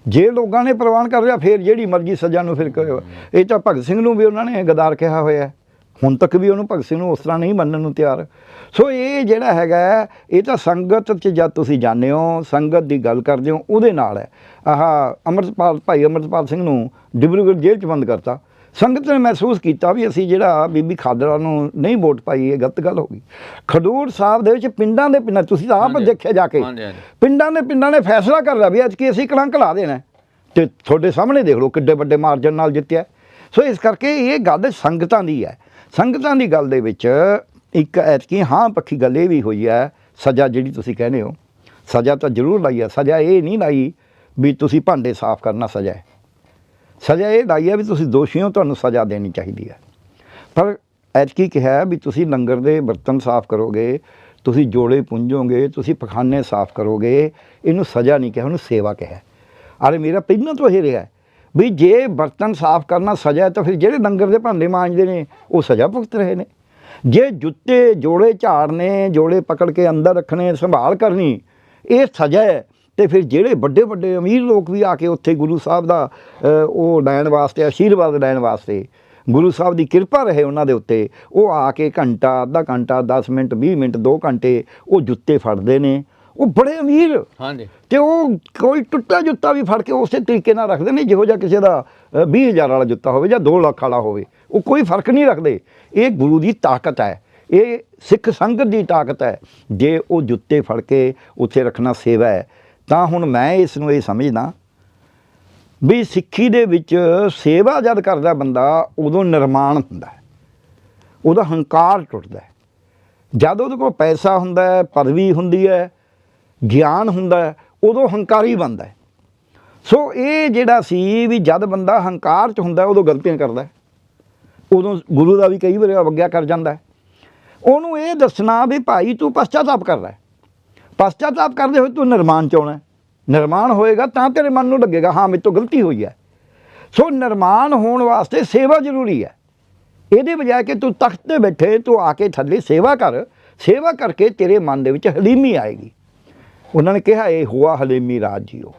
ਜੇ ਲੋਕਾਂ ਨੇ ਪ੍ਰਵਾਨ ਕਰ ਲਿਆ, ਫਿਰ ਜਿਹੜੀ ਮਰਜ਼ੀ ਸਜ਼ਾ ਨੂੰ ਫਿਰ ਕਰਿਓ। ਇਹ ਤਾਂ ਭਗਤ ਸਿੰਘ ਨੂੰ ਵੀ ਉਹਨਾਂ ਨੇ ਗਦਾਰ ਕਿਹਾ ਹੋਇਆ ਹੁਣ ਤੱਕ ਵੀ ਉਹਨੂੰ ਭਗਤ ਸਿੰਘ ਨੂੰ ਉਸ ਤਰ੍ਹਾਂ ਨਹੀਂ ਮੰਨਣ ਨੂੰ ਤਿਆਰ। ਸੋ ਇਹ ਜਿਹੜਾ ਹੈਗਾ ਇਹ ਤਾਂ ਸੰਗਤ 'ਚ ਜਦ ਤੁਸੀਂ ਜਾਂਦੇ ਹੋ, ਸੰਗਤ ਦੀ ਗੱਲ ਕਰਦੇ ਹੋ, ਉਹਦੇ ਨਾਲ ਹੈ। ਆਹ, ਅੰਮ੍ਰਿਤਪਾਲ, ਭਾਈ ਅੰਮ੍ਰਿਤਪਾਲ ਸਿੰਘ ਨੂੰ ਡਿਬਰੂਗੜ੍ਹ ਜੇਲ੍ਹ 'ਚ ਬੰਦ ਕਰਤਾ। ਸੰਗਤ ਨੇ ਮਹਿਸੂਸ ਕੀਤਾ ਵੀ ਅਸੀਂ ਜਿਹੜਾ ਬੀਬੀ ਖਾਦਰਾ ਨੂੰ ਨਹੀਂ ਵੋਟ ਪਾਈ ਇਹ ਗਲਤ ਗੱਲ ਹੋ ਗਈ ਖਡੂਰ ਸਾਹਿਬ ਦੇ ਵਿੱਚ ਪਿੰਡਾਂ ਦੇ ਪਿੰਡਾਂ ਤੁਸੀਂ ਤਾਂ ਆਪ। ਦੇਖਿਆ ਜਾ ਕੇ। ਪਿੰਡਾਂ ਦੇ ਪਿੰਡਾਂ ਨੇ ਫੈਸਲਾ ਕਰ ਲਿਆ ਵੀ ਅੱਜ ਕੀ ਅਸੀਂ ਕਲੰਕ ਲਾ ਦੇਣਾ। ਤੇ ਤੁਹਾਡੇ ਸਾਹਮਣੇ ਦੇਖ ਲਓ ਕਿੱਡੇ ਵੱਡੇ ਮਾਰਜਨ ਨਾਲ ਜਿੱਤਿਆ ਸੋ ਇਸ ਕਰਕੇ ਇਹ ਗੱਲ ਸੰਗਤਾਂ ਦੀ ਹੈ ਸੰਗਤਾਂ ਦੀ ਗੱਲ ਦੇ ਵਿੱਚ ਇੱਕ ਐਤਕੀ ਹਾਂ ਪੱਖੀ ਗੱਲ ਇਹ ਵੀ ਹੋਈ ਹੈ ਸਜ਼ਾ ਜਿਹੜੀ ਤੁਸੀਂ ਕਹਿੰਦੇ ਹੋ ਸਜ਼ਾ ਤਾਂ ਜ਼ਰੂਰ ਲਾਈ ਹੈ ਸਜ਼ਾ ਇਹ ਨਹੀਂ ਲਾਈ ਵੀ ਤੁਸੀਂ ਭਾਂਡੇ ਸਾਫ਼ ਕਰਨਾ ਸਜ਼ਾ ਹੈ ਸਜ਼ਾ ਇਹ ਲਾਈ ਹੈ ਵੀ ਤੁਸੀਂ ਦੋਸ਼ੀ ਹੋ, ਤੁਹਾਨੂੰ ਸਜ਼ਾ ਦੇਣੀ ਚਾਹੀਦੀ ਹੈ ਪਰ ਐਤਕੀ ਕਿਹਾ ਵੀ ਤੁਸੀਂ ਲੰਗਰ ਦੇ ਬਰਤਨ ਸਾਫ਼ ਕਰੋਗੇ, ਤੁਸੀਂ ਜੋੜੇ ਪੁੰਜੋਗੇ ਤੁਸੀਂ ਪਖਾਨੇ ਸਾਫ਼ ਕਰੋਗੇ, ਇਹਨੂੰ ਸਜ਼ਾ ਨਹੀਂ ਕਿਹਾ, ਉਹਨੂੰ ਸੇਵਾ ਕਿਹਾ। ਅਰੇ ਮੇਰਾ ਪਹਿਲਾਂ ਤੋਂ ਇਹ ਰਿਹਾ ਵੀ ਜੇ ਬਰਤਨ ਸਾਫ਼ ਕਰਨਾ ਸਜ਼ਾ ਤਾਂ ਫਿਰ ਜਿਹੜੇ ਲੰਗਰ ਦੇ ਭਾਂਡੇ ਮਾਂਜਦੇ ਨੇ, ਉਹ ਸਜ਼ਾ ਭੁਗਤ ਰਹੇ ਨੇ। ਜੇ ਜੁੱਤੇ ਜੋੜੇ ਝਾੜਨੇ, ਜੋੜੇ ਪਕੜ ਕੇ ਅੰਦਰ ਰੱਖਣੇ, ਸੰਭਾਲ ਕਰਨੀ, ਇਹ ਸਜ਼ਾ ਹੈ। ਤੇ ਫਿਰ ਜਿਹੜੇ ਵੱਡੇ ਵੱਡੇ ਅਮੀਰ ਲੋਕ ਵੀ ਆ ਕੇ ਉੱਥੇ ਗੁਰੂ ਸਾਹਿਬ ਦਾ ਉਹ ਲੈਣ ਵਾਸਤੇ ਆਸ਼ੀਰਵਾਦ ਲੈਣ ਵਾਸਤੇ ਗੁਰੂ ਸਾਹਿਬ ਦੀ ਕਿਰਪਾ ਰਹੇ ਉਹਨਾਂ ਦੇ ਉੱਤੇ ਉਹ ਆ ਕੇ ਘੰਟਾ ਅੱਧਾ ਘੰਟਾ 10 ਮਿੰਟ 20 ਮਿੰਟ 2 ਘੰਟੇ ਉਹ ਜੁੱਤੇ ਫੜਦੇ ਨੇ। ਉਹ ਬੜੇ ਅਮੀਰ। ਹਾਂਜੀ। ਤੇ ਉਹ ਕੋਈ ਟੁੱਟਾ ਜੁੱਤਾ ਵੀ ਫੜ ਕੇ ਉਸੇ ਤਰੀਕੇ ਨਾਲ ਰੱਖਦੇ ਨੇ ਜਿਹੋ ਜਿਹਾ ਕਿਸੇ ਦਾ ਅ, 20000 ਵਾਲਾ ਜੁੱਤਾ ਹੋਵੇ ਜਾਂ 2 ਲੱਖ ਵਾਲਾ ਹੋਵੇ ਉਹ ਕੋਈ ਫ਼ਰਕ ਨਹੀਂ ਰੱਖਦੇ। ਇਹ ਗੁਰੂ ਦੀ ਤਾਕਤ ਹੈ। ਇਹ ਸਿੱਖ ਸੰਗਤ ਦੀ ਤਾਕਤ ਹੈ। ਜੇ ਉਹ ਜੁੱਤੇ ਫੜ ਕੇ ਉੱਥੇ ਰੱਖਣਾ ਸੇਵਾ ਹੈ ਤਾਂ ਹੁਣ ਮੈਂ ਇਸ ਨੂੰ ਇਹ ਸਮਝਦਾ ਵੀ ਸਿੱਖੀ ਦੇ ਵਿੱਚ ਸੇਵਾ ਜਦ ਕਰਦਾ ਬੰਦਾ, ਉਦੋਂ ਨਿਰਮਾਣ ਹੁੰਦਾ ਹੈ। ਉਹਦਾ ਹੰਕਾਰ ਟੁੱਟਦਾ ਹੈ। ਜਦ ਉਹਦੇ ਕੋਲ ਪੈਸਾ ਹੁੰਦਾ ਹੈ, ਪਦਵੀ ਹੁੰਦੀ ਹੈ, ਗਿਆਨ ਹੁੰਦਾ ਹੈ, ਉਦੋਂ ਹੰਕਾਰੀ ਬਣਦਾ ਹੈ। ਸੋ ਇਹ ਜਿਹੜਾ ਸੀ ਵੀ ਜਦ ਬੰਦਾ ਹੰਕਾਰ 'ਚ ਹੁੰਦਾ ਉਦੋਂ ਗਲਤੀਆਂ ਕਰਦਾ ਹੈ। ਉਦੋਂ ਗੁਰੂ ਦਾ ਵੀ ਕਈ ਵਾਰ ਅਵਗਿਆ ਕਰ ਜਾਂਦਾ ਹੈ। ਉਹਨੂੰ ਇਹ ਦੱਸਣਾ ਵੀ ਭਾਈ ਤੂੰ ਪਛਤਾਤਾਪ ਕਰ ਰਿਹਾ ਹੈ। ਪਸ਼ਚਾਤਾਪ ਕਰਦੇ ਹੋਏ ਤੂੰ ਨਿਰਮਾਣ ਚ ਆਉਣਾ ਨਿਰਮਾਣ ਹੋਏਗਾ ਤਾਂ ਤੇਰੇ ਮਨ ਨੂੰ ਲੱਗੇਗਾ, ਹਾਂ, ਮੇਰੇ ਤੋਂ ਗਲਤੀ ਹੋਈ ਹੈ। ਸੋ ਨਿਰਮਾਣ ਹੋਣ ਵਾਸਤੇ ਸੇਵਾ ਜ਼ਰੂਰੀ ਹੈ। ਇਹਦੇ ਬਜਾਏ ਕਿ ਤੂੰ ਤਖਤ ਤੇ ਬੈਠੇ, ਤੂੰ ਆ ਕੇ ਥੱਲੇ ਸੇਵਾ ਕਰ, ਸੇਵਾ ਕਰਕੇ ਤੇਰੇ ਮਨ ਦੇ ਵਿੱਚ ਹਲੀਮੀ ਆਏਗੀ। ਉਹਨਾਂ ਨੇ ਕਿਹਾ, ਇਹ ਹੁਆ ਹਲੀਮੀ ਰਾਜ ਜੀਓ।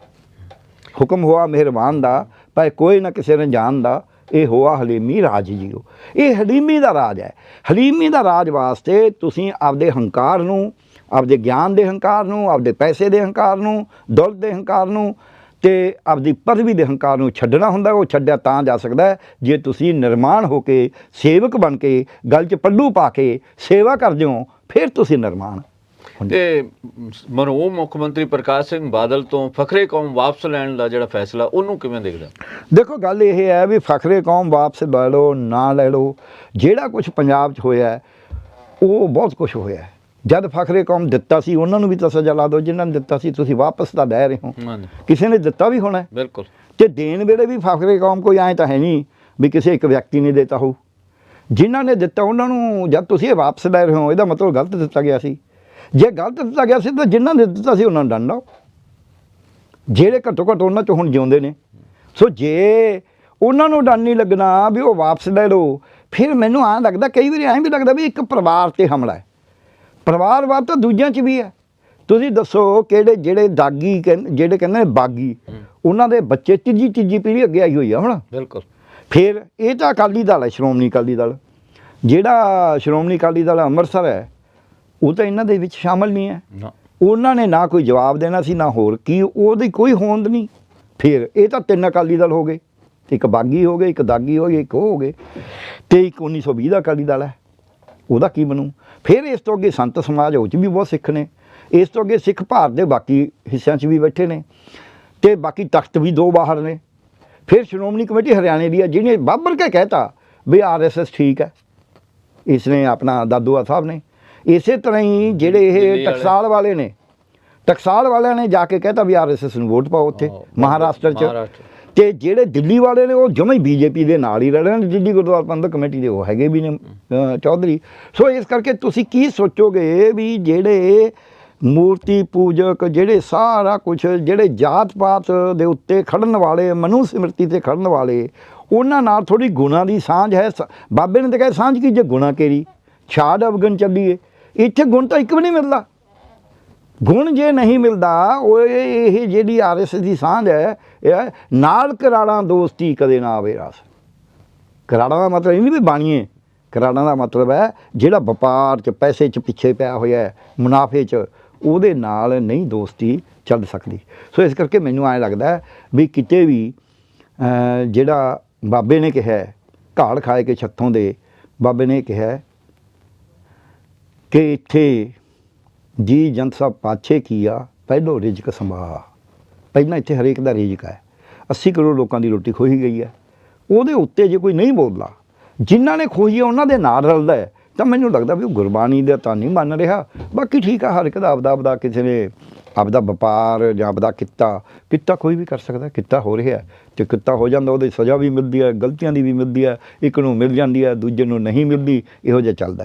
ਹੁਕਮ ਹੋਆ ਮਿਹਰਬਾਨ ਦਾ, ਭਾਵੇਂ ਕੋਈ ਨਾ ਕਿਸੇ ਨੇ ਜਾਣਦਾ, ਇਹ ਹੋਆ ਹਲੀਮੀ ਰਾਜ ਜੀਓ। ਇਹ ਹਲੀਮੀ ਦਾ ਰਾਜ ਹੈ। ਹਲੀਮੀ ਦਾ ਰਾਜ ਵਾਸਤੇ ਤੁਸੀਂ ਆਪਦੇ ਹੰਕਾਰ ਨੂੰ ਆਪਦੇ ਗਿਆਨ ਦੇ ਹੰਕਾਰ ਨੂੰ ਆਪਦੇ ਪੈਸੇ ਦੇ ਹੰਕਾਰ ਨੂੰ ਦੌਲਤ ਦੇ ਹੰਕਾਰ ਨੂੰ ਤੇ ਆਪਦੀ ਪਦਵੀ ਦੇ ਹੰਕਾਰ ਨੂੰ ਛੱਡਣਾ ਹੁੰਦਾ ਉਹ ਛੱਡਿਆ ਤਾਂ ਜਾ ਸਕਦਾ ਜੇ ਤੁਸੀਂ ਨਿਰਮਾਣ ਹੋ ਕੇ ਸੇਵਕ ਬਣ ਕੇ ਗਲ 'ਚ ਪੱਲੂ ਪਾ ਕੇ ਸੇਵਾ ਕਰਦੇ ਹੋ ਫਿਰ ਤੁਸੀਂ ਨਿਰਮਾਣ ਤੇ ਮਰਹੂਮ ਮੁੱਖ ਮੰਤਰੀ ਪ੍ਰਕਾਸ਼ ਸਿੰਘ ਬਾਦਲ ਤੋਂ ਫਖਰੇ ਕੌਮ ਵਾਪਸ ਲੈਣ ਦਾ ਜਿਹੜਾ ਫੈਸਲਾ ਉਹਨੂੰ ਕਿਵੇਂ ਦੇਖਦਾ ਦੇਖੋ ਗੱਲ ਇਹ ਹੈ ਵੀ ਫਖਰੇ ਕੌਮ ਵਾਪਸ ਲੈ ਲਓ ਨਾ ਲੈ ਲਓ ਜਿਹੜਾ ਕੁਝ ਪੰਜਾਬ 'ਚ ਹੋਇਆ ਉਹ ਬਹੁਤ ਕੁਝ ਹੋਇਆ ਹੈ। ਜਦ ਫਖਰੇ ਕੌਮ ਦਿੱਤਾ ਸੀ ਉਹਨਾਂ ਨੂੰ ਵੀ ਤਾਂ ਸਜ਼ਾ ਲਾ ਦਿਓ ਜਿਨ੍ਹਾਂ ਨੇ ਦਿੱਤਾ ਸੀ ਤੁਸੀਂ ਵਾਪਸ ਤਾਂ ਲੈ ਰਹੇ ਹੋ। ਕਿਸੇ ਨੇ ਦਿੱਤਾ ਵੀ ਹੋਣਾ। ਬਿਲਕੁਲ। ਤੇ ਦੇਣ ਵੇਲੇ ਵੀ ਫਖਰੇ ਕੌਮ ਕੋਈ ਐਂ ਤਾਂ ਹੈ ਨਹੀਂ ਵੀ ਕਿਸੇ ਇੱਕ ਵਿਅਕਤੀ ਨੇ ਦਿੱਤਾ ਹੋ ਜਿਨ੍ਹਾਂ ਨੇ ਦਿੱਤਾ ਉਹਨਾਂ ਨੂੰ ਜਦ ਤੁਸੀਂ ਇਹ ਵਾਪਸ ਲੈ ਰਹੇ ਹੋ ਇਹਦਾ ਮਤਲਬ ਗਲਤ ਦਿੱਤਾ ਗਿਆ ਸੀ। ਜੇ ਗਲਤ ਦਿੱਤਾ ਗਿਆ ਸੀ ਤਾਂ ਜਿਨ੍ਹਾਂ ਨੇ ਦਿੱਤਾ ਸੀ ਉਹਨਾਂ ਨੂੰ ਦੰਡ ਲਾਓ। ਜਿਹੜੇ ਘੱਟੋ ਘੱਟ ਉਹਨਾਂ ਚੋਂ ਹੁਣ ਜਿਉਂਦੇ ਨੇ। ਸੋ ਜੇ ਉਹਨਾਂ ਨੂੰ ਡਰ ਨਹੀਂ ਲੱਗਣਾ ਵੀ ਉਹ ਵਾਪਸ ਲੈ ਲਓ ਫਿਰ ਮੈਨੂੰ ਆਂ ਲੱਗਦਾ ਕਈ ਵਾਰੀ ਐਂ ਵੀ ਲੱਗਦਾ ਵੀ ਇੱਕ ਪਰਿਵਾਰ ਤੇ ਹਮਲਾ ਹੈ। ਪਰਿਵਾਰਵਾਦ ਤਾਂ ਦੂਜਿਆਂ 'ਚ ਵੀ ਹੈ। ਤੁਸੀਂ ਦੱਸੋ ਕਿਹੜੇ ਜਿਹੜੇ ਦਾਗੀ ਜਿਹੜੇ ਕਹਿੰਦੇ ਨੇ ਬਾਗੀ ਉਹਨਾਂ ਦੇ ਬੱਚੇ ਤੀਜੀ ਤੀਜੀ ਪੀੜ੍ਹੀ ਅੱਗੇ ਆਈ ਹੋਈ ਆ ਹੁਣ। ਬਿਲਕੁਲ। ਫਿਰ ਇਹ ਤਾਂ ਅਕਾਲੀ ਦਲ ਹੈ ਸ਼੍ਰੋਮਣੀ ਅਕਾਲੀ ਦਲ। ਜਿਹੜਾ ਸ਼੍ਰੋਮਣੀ ਅਕਾਲੀ ਦਲ ਅੰਮ੍ਰਿਤਸਰ ਹੈ ਉਹ ਤਾਂ ਇਹਨਾਂ ਦੇ ਵਿੱਚ ਸ਼ਾਮਲ ਨਹੀਂ ਹੈ। ਉਹਨਾਂ ਨੇ ਨਾ ਕੋਈ ਜਵਾਬ ਦੇਣਾ ਸੀ ਨਾ ਹੋਰ ਕੀ ਉਹਦੀ ਕੋਈ ਹੋਂਦ ਨਹੀਂ। ਫਿਰ ਇਹ ਤਾਂ ਤਿੰਨ ਅਕਾਲੀ ਦਲ ਹੋ ਗਏ। ਇੱਕ ਬਾਗੀ ਹੋ ਗਏ ਇੱਕ ਦਾਗੀ ਹੋ ਗਏ ਇੱਕ ਹੋ ਗਏ। ਤੇ ਇੱਕ 1920 ਦਾ ਅਕਾਲੀ ਦਲ ਹੈ। ਉਹਦਾ ਕੀ ਬਣੂ? ਫਿਰ ਇਸ ਤੋਂ ਅੱਗੇ ਸੰਤ ਸਮਾਜ ਉਹ 'ਚ ਵੀ ਬਹੁਤ ਸਿੱਖ ਨੇ। ਇਸ ਤੋਂ ਅੱਗੇ ਸਿੱਖ ਭਾਰਤ ਦੇ ਬਾਕੀ ਹਿੱਸਿਆਂ 'ਚ ਵੀ ਬੈਠੇ ਨੇ ਤੇ ਬਾਕੀ ਤਖਤ ਵੀ ਦੋ ਬਾਹਰ ਨੇ। ਫਿਰ ਸ਼੍ਰੋਮਣੀ ਕਮੇਟੀ ਹਰਿਆਣੇ ਦੀ ਹੈ ਜਿਹਨੇ ਬਾਬਰ ਕੇ ਕਹਿਤਾ ਵੀ ਆਰਐਸਐਸ ਠੀਕ ਹੈ। ਇਸ ਨੇ ਆਪਣਾ ਦਾਦੂਆ ਸਾਹਿਬ ਨੇ। ਇਸੇ ਤਰ੍ਹਾਂ ਹੀ ਜਿਹੜੇ ਇਹ। ਟਕਸਾਲ ਵਾਲੇ ਨੇ ਟਕਸਾਲ ਵਾਲਿਆਂ ਨੇ ਜਾ ਕੇ ਕਹਿਤਾ ਵੀ ਆਰਐਸਐਸ ਨੂੰ ਵੋਟ ਪਾਓ ਉੱਥੇ ਮਹਾਰਾਸ਼ਟਰ 'ਚ। ਤੇ ਜਿਹੜੇ ਦਿੱਲੀ ਵਾਲੇ ਨੇ, ਉਹ ਜਮਾਂ ਹੀ ਬੀਜੇਪੀ ਦੇ ਨਾਲ ਹੀ ਰਹੇ ਦਿੱਲੀ ਗੁਰਦੁਆਰਾ ਪ੍ਰਬੰਧਕ ਕਮੇਟੀ ਦੇ ਉਹ ਹੈਗੇ ਵੀ ਨੇ ਚੌਧਰੀ। ਸੋ ਇਸ ਕਰਕੇ ਤੁਸੀਂ ਕੀ ਸੋਚੋਗੇ ਵੀ ਜਿਹੜੇ ਮੂਰਤੀ ਪੂਜਕ, ਜਿਹੜੇ ਸਾਰਾ ਕੁਝ ਜਿਹੜੇ ਜਾਤ ਪਾਤ ਦੇ ਉੱਤੇ ਖੜਨ ਵਾਲੇ, ਮਨੂ ਸਿਮਰਤੀ ਤੇ ਖੜਨ ਵਾਲੇ, ਉਹਨਾਂ ਨਾਲ ਥੋੜੀ ਗੁਣਾ ਦੀ ਸਾਂਝ ਹੈ। ਸ- ਬਾਬੇ ਨੇ ਤਾਂ ਕਿਹਾ, ਸਾਂਝ ਕੀ ਜੇ ਗੁਣਾ ਕੇਰੀ? ਛਾੜ ਅਵਗਨ ਚੱਲੀਏ। ਇੱਥੇ ਗੁਣ ਤਾਂ ਇੱਕ ਵੀ ਨਹੀਂ ਮਿਲਦਾ। ਗੁਣ ਜੇ ਨਹੀਂ ਮਿਲਦਾ, ਉਹ ਇਹ ਇਹ ਜਿਹੜੀ ਆਰਐਸਐਸ ਦੀ ਸਾਂਝ ਹੈ ਇਹ ਹੈ, ਨਾਲ ਕਰਾੜਾਂ ਦੋਸਤੀ ਕਦੇ ਨਾ ਆਵੇ ਰਾਸ। ਕਰਾੜਾਂ ਦਾ ਮਤਲਬ ਇਹ ਨਹੀਂ ਵੀ ਬਾਣੀਏ। ਕਰਾੜਾਂ ਦਾ ਮਤਲਬ ਹੈ ਜਿਹੜਾ ਵਪਾਰ 'ਚ ਪੈਸੇ 'ਚ ਪਿੱਛੇ ਪਿਆ ਹੋਇਆ ਹੈ ਮੁਨਾਫੇ 'ਚ ਉਹਦੇ ਨਾਲ ਨਹੀਂ ਦੋਸਤੀ ਚੱਲ ਸਕਦੀ। ਸੋ ਇਸ ਕਰਕੇ ਮੈਨੂੰ ਐਂ ਲੱਗਦਾ ਵੀ ਕਿਤੇ ਵੀ ਜਿਹੜਾ ਬਾਬੇ ਨੇ ਕਿਹਾ ਘਾੜ ਖਾਏ ਕੇ ਛੱਤੋਂ ਦੇ ਬਾਬੇ ਨੇ ਕਿਹਾ ਕਿ ਇੱਥੇ ਜੀ ਜੰਤ ਸਭ ਪਾਛੇ ਕੀਆ ਪਹਿਲੋ ਰਿਜਕ ਸੰਭਾ ਪਹਿਲਾਂ ਇੱਥੇ ਹਰੇਕ ਦਾ ਰਿਜਕ ਹੈ। 80 ਕਰੋੜ ਲੋਕਾਂ ਦੀ ਰੋਟੀ ਖੋਹੀ ਗਈ ਹੈ। ਉਹਦੇ ਉੱਤੇ ਜੇ ਕੋਈ ਨਹੀਂ ਬੋਲਦਾ, ਜਿਨ੍ਹਾਂ ਨੇ ਖੋਹੀ ਹੈ, ਉਹਨਾਂ ਦੇ ਨਾਲ ਰਲਦਾ ਹੈ। ਤਾਂ ਮੈਨੂੰ ਲੱਗਦਾ ਵੀ ਉਹ ਗੁਰਬਾਣੀ ਦਾ ਤਾਂ ਨਹੀਂ ਮੰਨ ਰਿਹਾ। ਬਾਕੀ ਠੀਕ ਆ, ਹਰ ਇੱਕ ਦਾ ਆਪਦਾ ਆਪਦਾ ਕਿਸੇ ਨੇ ਆਪਦਾ ਵਪਾਰ ਜਾਂ ਆਪਦਾ ਕਿੱਤਾ ਕਿੱਤਾ ਕੋਈ ਵੀ ਕਰ ਸਕਦਾ, ਕਿੱਤਾ ਹੋ ਰਿਹਾ ਹੈ। ਤੇ ਕਿੱਤਾ ਹੋ ਜਾਂਦਾ, ਉਹਦੀ ਸਜ਼ਾ ਵੀ ਮਿਲਦੀ ਹੈ, ਗਲਤੀਆਂ ਦੀ ਵੀ ਮਿਲਦੀ ਹੈ, ਇੱਕ ਨੂੰ ਮਿਲ ਜਾਂਦੀ ਹੈ, ਦੂਜੇ ਨੂੰ ਨਹੀਂ ਮਿਲਦੀ, ਇਹੋ ਜਿਹਾ ਚੱਲਦਾ